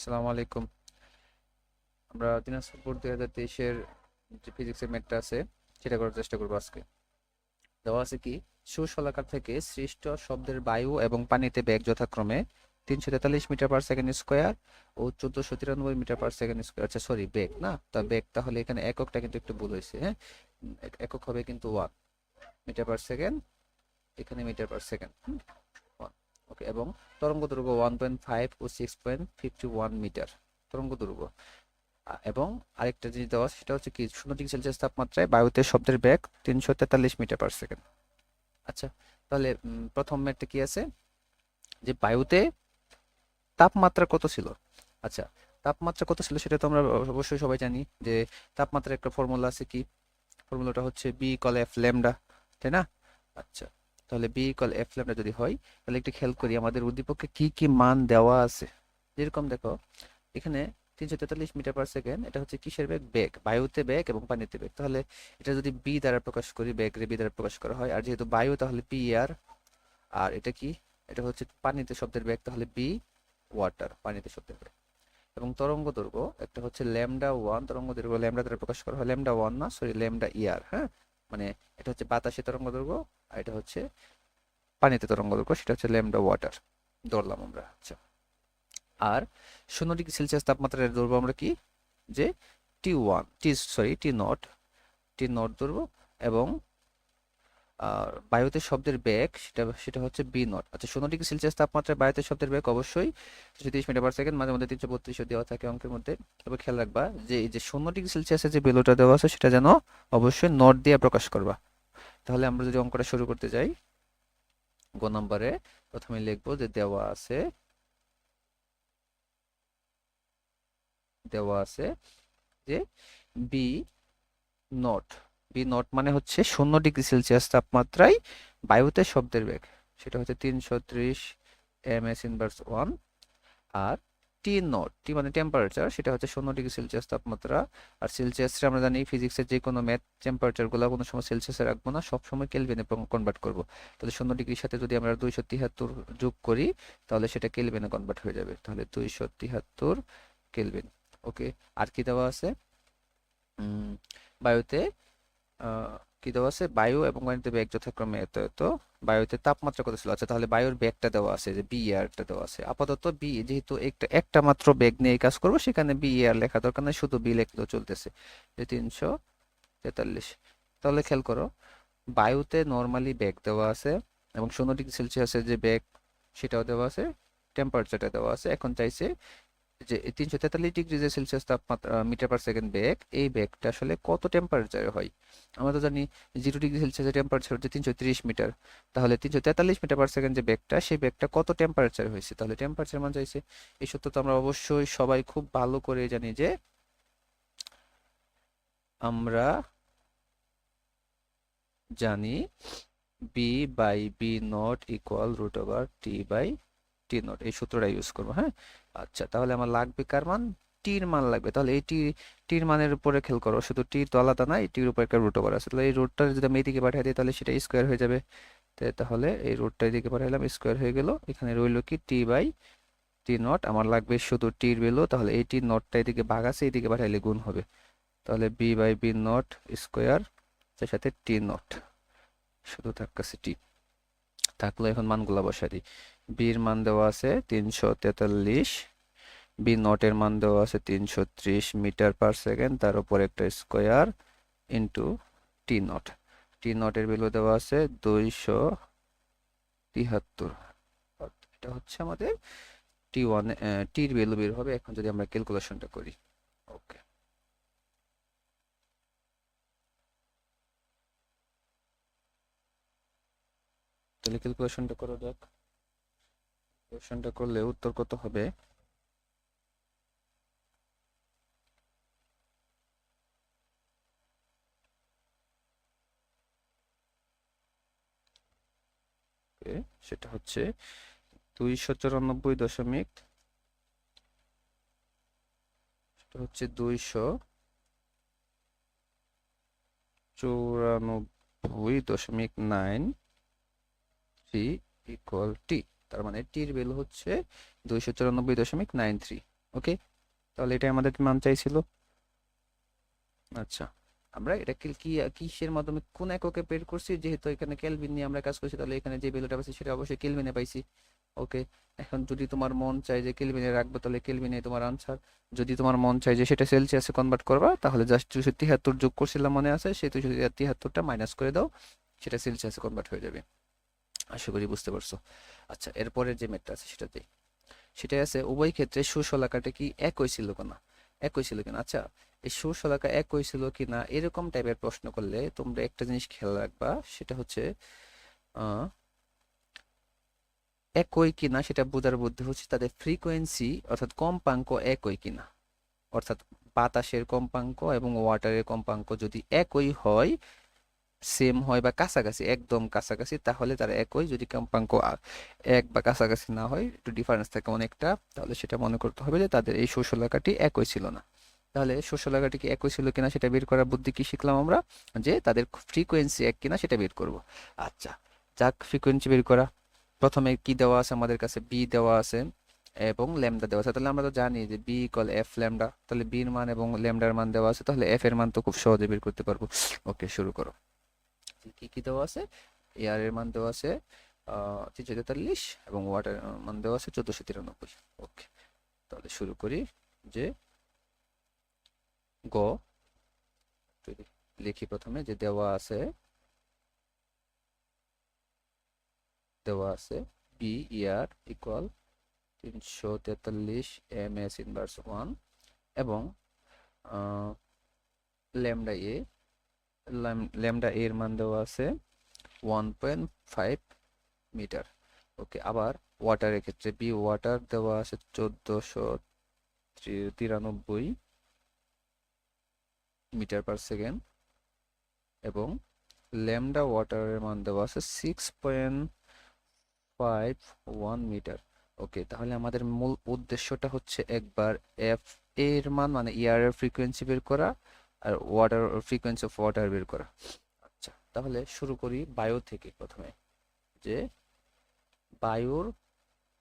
আসসালামু আলাইকুম। আমরা দিনাজপুর দুই হাজার তেইশের যে ফিজিক্সের ম্যাথটা আছে, সেটা করার চেষ্টা করব আজকে। দেওয়া আছে কি, সুশলাকার থেকে সৃষ্ট শব্দের বায়ু এবং পানিতে বেগ যথাক্রমে তিনশো তেতাল্লিশ মিটার পার সেকেন্ড স্কোয়ার ও চোদ্দশো তিরানব্বই মিটার পার সেকেন্ড স্কোয়ার আচ্ছা সরি বেগ, না? তা বেগ তাহলে এখানে এককটা কিন্তু একটু ভুল হয়েছে হ্যাঁ? একক হবে কিন্তু ওয়ান মিটার পার সেকেন্ড এখানে মিটার পার সেকেন্ড এবং তরঙ্গ দৈর্ঘ্য ওয়ান পয়েন্ট ফাইভ ও six point fifty one meter তরঙ্গ দৈর্ঘ্য এবং আরেকটা জিনিস দেওয়া সেটা হচ্ছে কি, শূন্য ডিগ্রি সেলসিয়াস তাপমাত্রায় বায়ুতে শব্দের বেগ তিনশো তেতাল্লিশ মিটার পার সেকেন্ড আচ্ছা তাহলে প্রথম ম্যাথটা কি আছে? যে বায়ুতে তাপমাত্রা কত ছিল? আচ্ছা তাপমাত্রা কত ছিল সেটা তো আমরা অবশ্যই সবাই জানি যে তাপমাত্রার একটা ফর্মুলা আছে কি? ফর্মুলাটা হচ্ছে বি ইকল এফ ল্যামডা তাই না? আচ্ছা তাহলে বি ইকল এফ ল্যামডা যদি হয়, তাহলে একটু খেয়াল করি আমাদের উদ্দীপকে কি কি মান দেওয়া আছে। যেরকম দেখো, এখানে তিনশো তেতাল্লিশ মিটার পার সেকেন্ড এটা হচ্ছে কিসের বেগ? বেগ। বায়ুতে বেগ এবং পানিতে বেগ। তাহলে এটা যদি বি দ্বারা প্রকাশ করি বেগ রে বি দ্বারা প্রকাশ করা হয়, আর যেহেতু বায়ু, তাহলে পি আর আর এটা কি? এটা হচ্ছে পানিতে শব্দের বেগ, তাহলে বি ওয়াটার পানিতে শব্দের বেগ। এবং তরঙ্গ দৈর্ঘ্য, একটা হচ্ছে ল্যামডা ওয়ান তরঙ্গ দৈর্ঘ্য ল্যামডা দ্বারা প্রকাশ করা হয় ল্যামডা ওয়ান না সরি ল্যামডা ইয়ার হ্যাঁ? মানে এটা হচ্ছে বাতাসে তরঙ্গ দৈর্ঘ্য আর এটা হচ্ছে পানিতে তরঙ্গ দৈর্ঘ্য, সেটা হচ্ছে ল্যামডা ওয়াটার। ধরলাম আমরা আচ্ছা। আর শূন্য ডিগ্রি সেলসিয়াস তাপমাত্রার ধরবো আমরা কি? যে T one T sorry T nought T nought ধরবো এবং বায়ুতে শব্দের বেগ, সেটা সেটা হচ্ছে বি নট আচ্ছা শূন্য ডিগ্রি সেলসিয়াস তাপমাত্রায় বায়ুতে শব্দের বেগ অবশ্যই তিনশো তিরিশ মিটার পার সেকেন্ড মাঝে মধ্যে তিনশো বত্রিশও দেওয়া থাকে অঙ্কের মধ্যে। তবে খেয়াল রাখবা যে এই যে শূন্য ডিগ্রি সেলসিয়াসের যে ভ্যালুটা দেওয়া আছে, সেটা যেন অবশ্যই নট দিয়ে প্রকাশ করবা। তাহলে আমরা যদি অঙ্কটা শুরু করতে যাই, গ নম্বরে প্রথমে লিখব যে দেওয়া আছে দেওয়া আছে যে বি নট বি নট মানে হচ্ছে শূন্য ডিগ্রি সেলসিয়াস তাপমাত্রায় বায়ুতে শব্দের বেগ। সেটা হচ্ছে তিনশো ত্রিশ এম এস ইনভার্স ওয়ান আর টি নট টি মানে টেম্পারেচার সেটা হচ্ছে শূন্য ডিগ্রি সেলসিয়াস তাপমাত্রা। আর সেলসিয়াসে আমরা জানি ফিজিক্সের যে কোনো ম্যাথ টেম্পারেচারগুলো কোনো সময় সেলসিয়াসে রাখব না সবসময় কেলভিনে কনভার্ট করব। তাহলে শূন্য ডিগ্রির সাথে যদি আমরা দুইশো তিহাত্তর যোগ করি, তাহলে সেটা কেলভিনে কনভার্ট হয়ে যাবে। তাহলে দুইশো তিহাত্তর কেলভিন ওকে আর কি দেওয়া আছে? বায়ুতে কি দেওয়া আছে? বায়ু এবং পানিতে বেগ যথাক্রমে এত এত। বায়ুতে তাপমাত্রা কত ছিল? আচ্ছা তাহলে বায়ুর বেগটা দেওয়া আছে, যে বি এয়ারটা দেওয়া আছে। আপাতত বি যেহেতু একটা একটা মাত্র বেগ নিয়ে কাজ করব, সেখানে বি এয়ার লেখা দরকার নেই, শুধু বি লিখলেও চলতেছে। যে তিনশো তেতাল্লিশ। তাহলে খেয়াল করো, বায়ুতে নর্মালি বেগ দেওয়া আছে, এবং শূন্য ডিগ্রি সেলসিয়াসের যে বেগ, সেটাও দেওয়া আছে টেম্পারেচারটা দেওয়া আছে। এখন চাইছে যে তিনশো তেতাল্লিশ ডিগ্রি যে সেলসিয়াস তাপমাত্রা মিটার পার সেকেন্ড বেগ এই বেগটা আসলে কত টেম্পারেচারে হয়? আমরা তো জানি জিরো ডিগ্রি সেলসিয়াসের টেম্পারেচার হচ্ছে তিনশো তিরিশ মিটার। তাহলে তিনশো তেতাল্লিশ মিটার পার সেকেন্ড যে বেগটা সেই বেগটা কত টেম্পারেচার হয়েছে? তাহলে টেম্পারেচার মান চাইছে, এই সত্য তো আমরা অবশ্যই সবাই খুব ভালো করে জানি যে আমরা জানি B by B nought equal root over T by T nought এই সূত্রটা ইউজ করব হ্যাঁ? আচ্ছা তাহলে আমার লাগবে কার মান? টির মান লাগবে। তাহলে এই টির মানের উপরে খেল করো, শুধু টি তো আলাদা না, এই টির উপর একটা রুট ওভার আছে। তাহলে এই রুটটা যদি আমি এইদিকে পাঠিয়ে দিই, তাহলে সেটা স্কোয়ার হয়ে যাবে। তাহলে এই রুটটা এদিকে পাঠাইলাম স্কোয়ার হয়ে গেল। এখানে রইল কি? টি বাই টি নট আমার লাগবে শুধু টির ভ্যালু তাহলে এই টি নটটা এদিকে ভাগ আছে, এদিকে পাঠাইলে গুণ হবে। তাহলে B by B nought square তার সাথে টি নট শুধু থাকতেছে টি থাকল এখন মানগুলা বসাই দিই। বির মান দেওয়া আছে তিনশো তেতাল্লিশ বি নটের মান দেওয়া আছে তিনশো ত্রিশ মিটার পার সেকেন্ড, তার উপর একটা square into T nought T নটের value দেওয়া আছে দুইশো তিহাত্তর। এটা হচ্ছে আমাদের টি ওয়ান টির ভ্যালু বের হবে, এখন যদি আমরা ক্যালকুলেশনটা করি। ওকে তাহলে ক্যালকুলেশনটা করো যাক ক্যালকুলেশনটা করলে উত্তর কত হবে? সেটা হচ্ছে দুইশো চুরানব্বই দশমিক, সেটা হচ্ছে দুইশো চুরানব্বই দশমিক নাইন থ্রি ইকুয়াল টি তার মানে টির ভ্যালু হচ্ছে দুইশো চুরানব্বই দশমিক নাইন থ্রি ওকে তাহলে এটা আমাদের মান চাইছিল? আচ্ছা আমরা এটা কি কিসের মাধ্যমে কোন এককে বের করছি? যেহেতু এখানে কেলভিন নিয়ে আমরা কাজ করছি, তাহলে এখানে যে ভ্যালুটা পাচ্ছি সেটা অবশ্যই কেলভিনে পাইছি ওকে এখন যদি তোমার মন চাই যে কেলভিনে রাখবে, তাহলে কেলভিনে তোমার আনসার যদি তোমার মন চাই যে সেটা সেলসিয়াসে কনভার্ট করবা, তাহলে জাস্ট দুশো তিয়াত্তর যোগ করছিলাম মনে আছে, সেই দুশো তিয়াত্তরটা মাইনাস করে দাও, সেটা সেলসিয়াসে কনভার্ট হয়ে যাবে। আশা করি বুঝতে পারছ। আচ্ছা এরপরে যে ম্যাটটা আছে সেটাতে সেটাই আছে, উভয় ক্ষেত্রে সুশলাকাটা কি একই ছিল কিনা? একই ছিল কিনা? আচ্ছা এই সুশলাকা একই ছিল কিনা এরকম টাইপের প্রশ্ন করলে তোমরা একটা জিনিস খেয়াল রাখবা, সেটা হচ্ছে একই কিনা সেটা বোঝার বুদ্ধি হচ্ছে তাদের ফ্রিকোয়েন্সি অর্থাৎ কম্পাঙ্ক একই কিনা। অর্থাৎ বাতাসের কম্পাঙ্ক এবং ওয়াটারের কম্পাঙ্ক যদি একই হয় সেম হয় বা কাছাকাছি, একদম কাছাকাছি, তাহলে তারা একই। যদি কম্পাঙ্ক এক বা কাছাকাছি না হয়, একটু ডিফারেন্স থাকে অনেকটা, তাহলে সেটা মনে করতে হবে যে তাদের এই শোষলাকাটি একই ছিল না। তাহলে শোষলাকাটি কি একই ছিল কিনা সেটা বের করার বুদ্ধি কি শিখলাম আমরা? যে তাদের ফ্রিকোয়েন্সি এক কিনা সেটা বের করব। আচ্ছা যাক ফ্রিকোয়েন্সি বের করা। প্রথমে কি দেওয়া আছে আমাদের কাছে? বি দেওয়া আছে এবং ল্যামডা দেওয়া আছে। তাহলে আমরা তো জানি যে বি ইকুয়াল এফ ল্যামডা তাহলে বির মান এবং ল্যামডার মান দেওয়া আছে। তাহলে এফ এর মান তো খুব সহজে বের করতে পারব। ওকে শুরু করো। কি কি দেওয়া আছে? এয়ার এর মান দেওয়া আছে তিনশো তেতাল্লিশ এবং ওয়াটার মান দেওয়া আছে চোদ্দশো তিরানব্বই। ওকে তাহলে শুরু করি যে গ, লিখি প্রথমে যে দেওয়া আছে দেওয়া আছে বি ইয়ার ইকুয়াল তিনশো তেতাল্লিশ এম এস ইনভার্স ওয়ান এবং ল্যামডা এ ল্যামডা এর মান দেওয়া আছে one point five meter okay, আবার ওয়াটারের ক্ষেত্রে বি ওয়াটার দেওয়া আছে চোদ্দশো তিরানব্বই মিটার পার সেকেন্ড এবং ল্যামডা ওয়াটারের মান দেওয়া আছে six point five one meter okay, তাহলে আমাদের মূল উদ্দেশ্যটা হচ্ছে একবার এফ এর মান মানে ইয়ার এর ফ্রিকোয়েন্সি বের করা আর ওয়াটার ফ্রিকোয়েন্সি অফ ওয়াটার বের করা। আচ্ছা তাহলে শুরু করি বায়ু থেকে প্রথমে, যে বায়ুর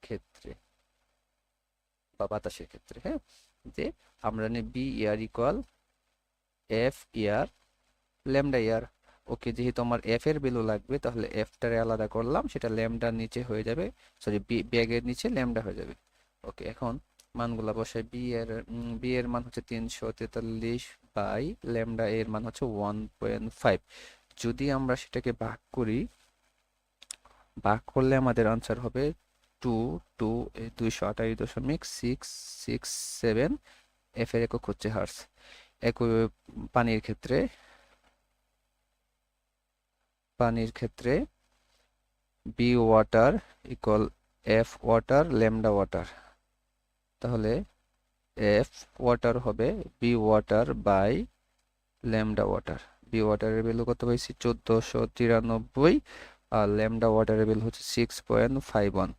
ক্ষেত্রে বা বাতাসের ক্ষেত্রে হ্যাঁ? যে আমরা নিই B air equal F air lambda air okay, যেহেতু আমার এফ এর ভ্যালু লাগবে, তাহলে এফটারে আলাদা করলাম, সেটা ল্যামডার নিচে হয়ে যাবে সরি ব্যাগের নিচে ল্যামডা হয়ে যাবে। ওকে, এখন মানগুলা বসাই বি এর বি এর মান হচ্ছে তিনশো তেতাল্লিশ বাই ল্যামডা এর মান হচ্ছে ওয়ান পয়েন্ট ফাইভ যদি আমরা সেটাকে ভাগ করি, ভাগ করলে আমাদের আনসার হবে টু টু দুইশো আঠাশ দশমিক সিক্স সিক্স সেভেন এফ এর একক হচ্ছে হার্স একই পানির ক্ষেত্রে পানির ক্ষেত্রে B water equal F water lambda water তাহলে এফ ওয়াটার হবে B water by lambda water B ওয়াটারের value কত পাইছি? চোদ্দোশো তিরানব্বই, আর ল্যামডা ওয়াটারের ভ্যালু হচ্ছে সিক্স পয়েন্ট ফাইভ ওয়ান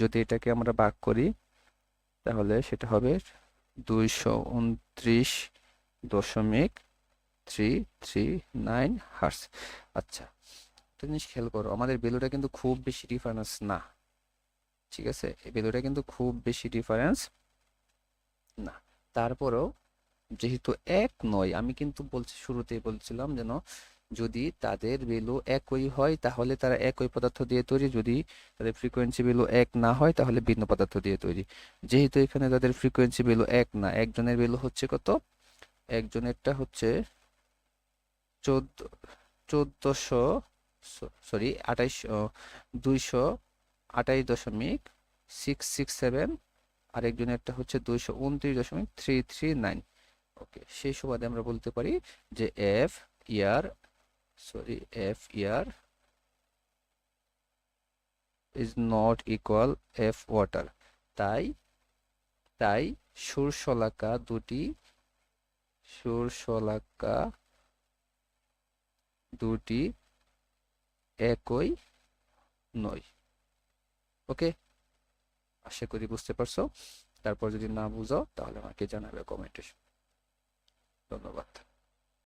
যদি এটাকে আমরা ভাগ করি, তাহলে সেটা হবে দুইশো উনত্রিশ দশমিক থ্রি থ্রি নাইন হার্স আচ্ছা একটা জিনিস খেয়াল করো, আমাদের ভ্যালুটা কিন্তু খুব বেশি ডিফারেন্স না। ঠিক আছে? এই ভ্যালুটা কিন্তু খুব বেশি ডিফারেন্স না, তারপরেও যেহেতু এক নয়, আমি কিন্তু বলছি, শুরুতেই বলছিলাম যেন যদি তাদের ভ্যালু একই হয়, তাহলে তারা একই পদার্থ দিয়ে তৈরি। যদি তাদের ফ্রিকোয়েন্সি ভ্যালু এক না হয়, তাহলে ভিন্ন পদার্থ দিয়ে তৈরি। যেহেতু এখানে তাদের ফ্রিকোয়েন্সি ভ্যালু এক না, একজনের ভ্যালু হচ্ছে কত? একজনেরটা হচ্ছে চোদ্দ, চোদ্দশো সরি আঠাইশ দুইশো আঠাইশ দশমিক সিক্স সিক্স সেভেন আরেকজনেরটা হচ্ছে দুইশো উনত্রিশ দশমিক থ্রি থ্রি নাইন। ওকে, সেই সুবাদে আমরা বলতে পারি যে F air, sorry F air is not equal F water তাই তাই সুরশলাকা দুটি সুরশলাকা দুটি একই নয়। ওকে আশা করি বুঝতে পারছ। তারপর যদি না বুঝো তাহলে আমাকে জানাবে কমেন্টে। ধন্যবাদ।